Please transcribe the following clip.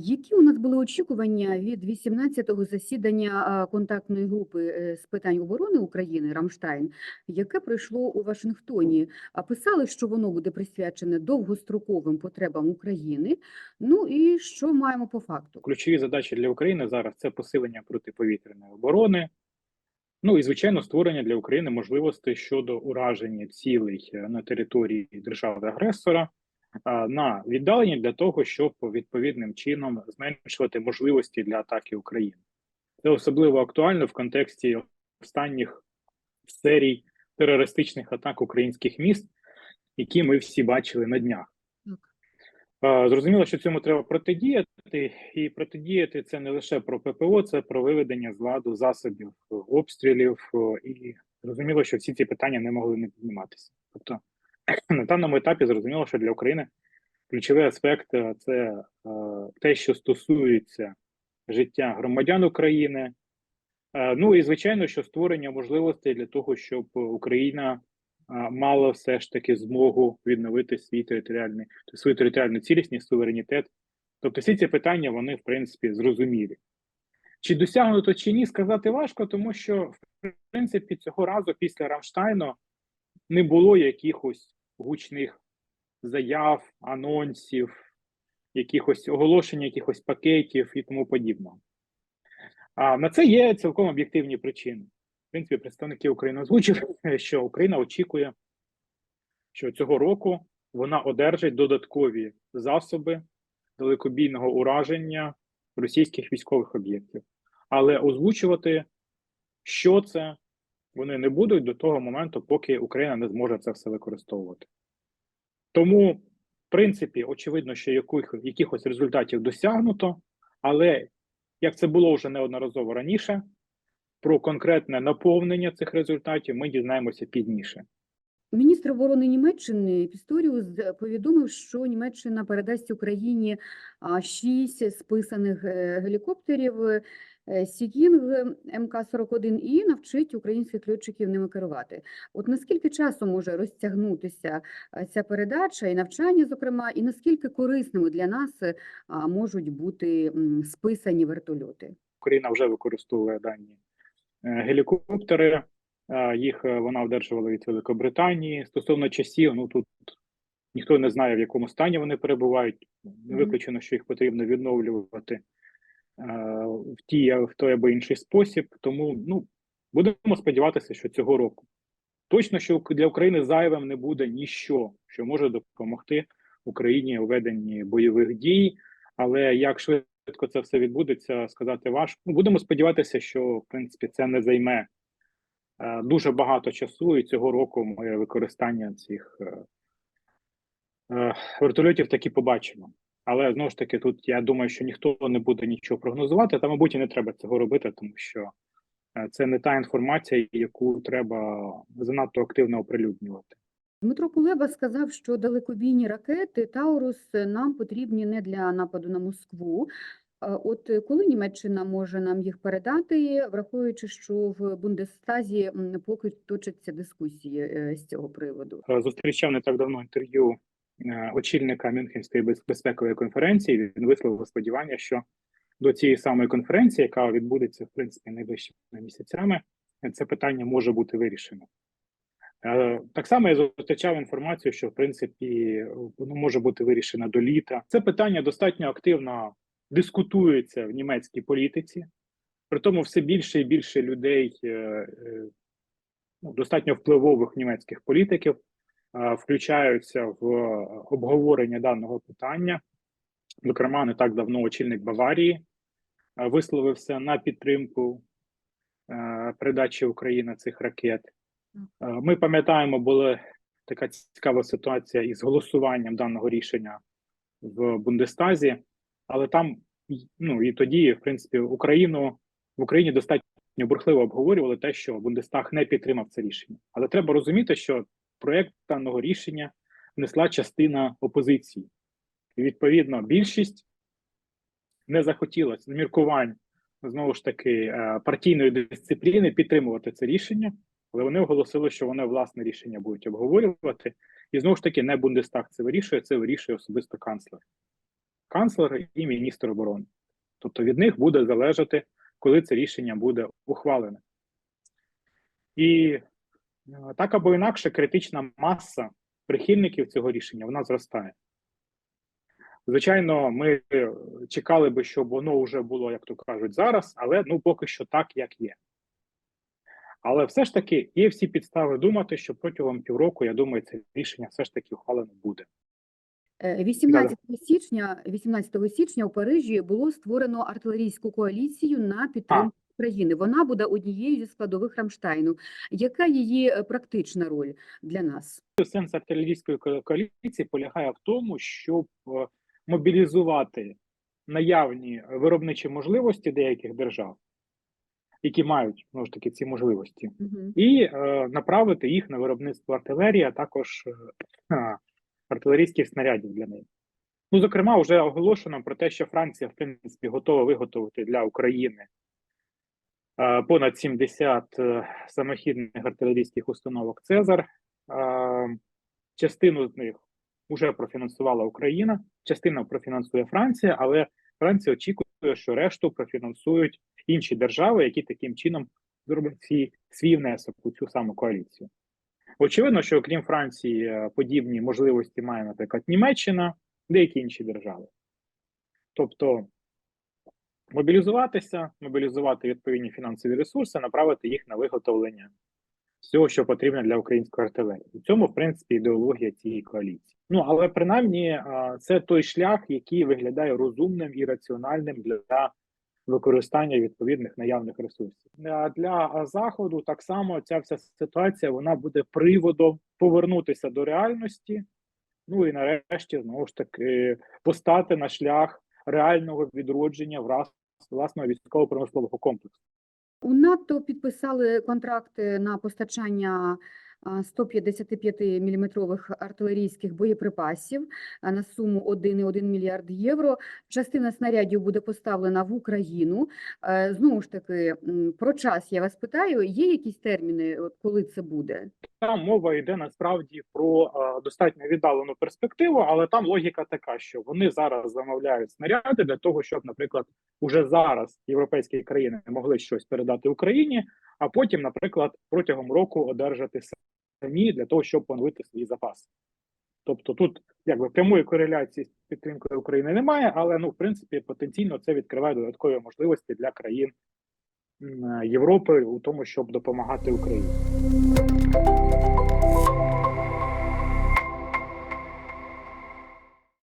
Які у нас були очікування від 18-го засідання контактної групи е, з питань оборони України Рамштайн, яке пройшло у Вашингтоні? Писали, що воно буде присвячене довгостроковим потребам України. Ну і що маємо по факту? Ключові задачі для України зараз це посилення протиповітряної оборони. Ну і звичайно, створення для України можливостей щодо ураження цілей е, на території держави-агресора на віддалені для того, щоб відповідним чином зменшувати можливості для атаки України. Це особливо актуально в контексті останніх серій терористичних атак українських міст, які ми всі бачили на днях. Е, Зрозуміло, що цьому треба протидіяти, і протидіяти це не лише про ППО, це про виведення з ладу засобів е, обстрілів. е, І зрозуміло, що всі ці питання не могли не підніматися. Тобто на даному етапі зрозуміло, що для України ключовий аспект е, це е, те, що стосується життя громадян України. Е, Ну і звичайно, що створення можливостей для того, щоб Україна мала все ж таки змогу відновити свій територіальний свою територіальну цілісність, суверенітет. Тобто, всі ці питання вони в принципі зрозумілі. Чи досягнуто чи ні, сказати важко, тому що в принципі цього разу після Рамштайну не було якихось гучних заяв, анонсів, якихось оголошень, якихось пакетів і тому подібного. А на це є цілком об'єктивні причини. В принципі, представники України озвучили, що Україна очікує, що цього року вона одержить додаткові засоби далекобійного ураження російських військових об'єктів. Але озвучувати, що це, вони не будуть до того моменту, поки Україна не зможе це все використовувати. Тому, в принципі, очевидно, що яких, якихось результатів досягнуто, але як це було вже неодноразово раніше, про конкретне наповнення цих результатів ми дізнаємося пізніше. Міністр оборони Німеччини Пісторіус повідомив, що Німеччина передасть Україні шість списаних е, гелікоптерів е, Сікінг МК-41 і навчить українських льотчиків ними керувати. От наскільки часу може розтягнутися е, ця передача і навчання, зокрема, і наскільки корисними для нас е, можуть бути списані вертольоти? Україна вже використовує дані е, гелікоптери. Е, Їх е, вона одержувала від Великобританії. Стосовно часів, ну тут ніхто не знає, в якому стані вони перебувають. Не виключено, що їх потрібно відновлювати е, в тій в той або інший спосіб. Тому ну будемо сподіватися, що цього року точно що для України зайвим не буде ніщо, що може допомогти Україні у веденні бойових дій. Але як швидко це все відбудеться, сказати важко. Ну, будемо сподіватися, що в принципі це не займе дуже багато часу, і цього року ми використання цих е, е, вертольотів таки побачимо. Але знову ж таки, тут я думаю, що ніхто не буде нічого прогнозувати, та мабуть і не треба цього робити, тому що е, це не та інформація, яку треба занадто активно оприлюднювати. Дмитро Кулеба сказав, що далекобійні ракети Таурус нам потрібні не для нападу на Москву. От е, коли Німеччина може нам їх передати, враховуючи, що в Бундестазі поки точаться дискусії е, з цього приводу? Е, Зустрічав не так давно інтерв'ю очільника Мюнхенської безпекової конференції. Він висловив сподівання, що до цієї самої конференції, яка відбудеться в принципі найближчими місяцями, це питання може бути вирішено. Так само я зустрічав інформацію, що в принципі воно може бути вирішено до літа. Це питання достатньо активно дискутується в німецькій політиці. При тому все більше і більше людей, е, е, ну, достатньо впливових німецьких політиків, е, включаються в обговорення даного питання. Зокрема, не так давно очільник Баварії висловився на підтримку передачі України цих ракет. Ми пам'ятаємо, була така цікава ситуація із голосуванням даного рішення в Бундестазі, але там ну і тоді, в принципі, Україну в Україні достатньо бурхливо обговорювали те, що Бундестаг не підтримав це рішення. Але треба розуміти, що проект даного рішення внесла частина опозиції, і відповідно більшість не захотіла з міркувань знову ж таки е, партійної дисципліни підтримувати це рішення, але вони оголосили, що вони власне рішення будуть обговорювати. І знову ж таки, не Бундестаг це вирішує, це вирішує особисто канцлер. Канцлер і міністр оборони. Тобто від них буде залежати, коли це рішення буде ухвалене. І е, так або інакше критична маса прихильників цього рішення вона зростає. Звичайно, ми чекали би, щоб воно вже було, як то кажуть, зараз, але ну поки що так, як є. Але все ж таки є всі підстави думати, що протягом півроку, я думаю, це рішення все ж таки ухвалено буде. Е, 18 січня, 18 січня у Парижі було створено артилерійську коаліцію на підтримку України. Вона буде однією зі складових Рамштайну. Яка її е, практична роль для нас? Сенс артилерійської коаліції полягає в тому, щоб е, мобілізувати наявні виробничі можливості деяких держав, які мають знову ж таки ці можливості, Мгм. і е, направити їх на виробництво артилерії, а також е, артилерійських снарядів для неї. Ну, зокрема, вже оголошено про те, що Франція, в принципі, готова виготовити для України е, понад 70 е, самохідних артилерійських установок Цезар. Е, Частину з них вже профінансувала Україна, частина профінансує Франція, але Франція очікує, що решту профінансують інші держави, які таким чином зроблять свій, свій внесок у цю саму коаліцію. Очевидно, що окрім Франції, е, подібні можливості має, наприклад, Німеччина, деякі інші держави. Тобто мобілізуватися, мобілізувати відповідні фінансові ресурси, направити їх на виготовлення всього, що потрібно для української артилерії. У цьому, в принципі, ідеологія цієї коаліції. Ну але принаймні це той шлях, який виглядає розумним і раціональним для використання відповідних наявних ресурсів. Для заходу так само ця вся ситуація вона буде приводом повернутися до реальності. Ну і нарешті знову ж таки постати на шлях реального відродження враз- власного військово-промислового комплексу. У НАТО підписали контракти на постачання 155-мм артилерійських боєприпасів на суму 1,1 мільярд євро. Частина снарядів буде поставлена в Україну. Е, Знову ж таки, про час я вас питаю, є якісь терміни, коли це буде? Там мова йде насправді про достатньо віддалену перспективу, але там логіка така, що вони зараз замовляють снаряди для того, щоб, наприклад, уже зараз європейські країни могли щось передати Україні, а потім, наприклад, протягом року одержати самі для того, щоб поновити свої запаси. Тобто тут якби прямої кореляції з підтримкою України немає, але ну в принципі потенційно це відкриває додаткові можливості для країн Європи у тому, щоб допомагати Україні.